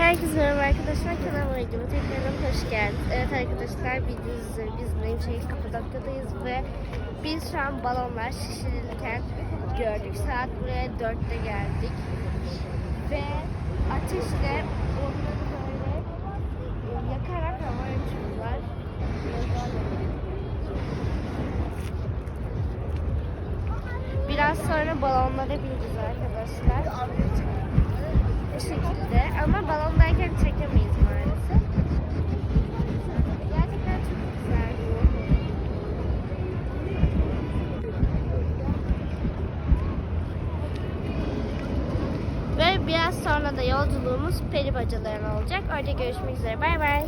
Herkese merhaba arkadaşlar. Kanalıma videoma tekrardan hoş geldiniz. Evet arkadaşlar bildiğiniz üzere biz Mençeyi Kapadokya'dayız ve biz şu an balonlar şişirilirken gördük. Saat buraya 4'te geldik. Ve ateşle onları böyle yakarak havaya uçurdular. Biraz sonra balonlara bineceğiz arkadaşlar. Şekilde ama balondayken çekemeyiz maalesef. Gerçekten çok güzel. Ve biraz sonra da yolculuğumuz peri bacalarına olacak. Orada görüşmek üzere. Bay bay.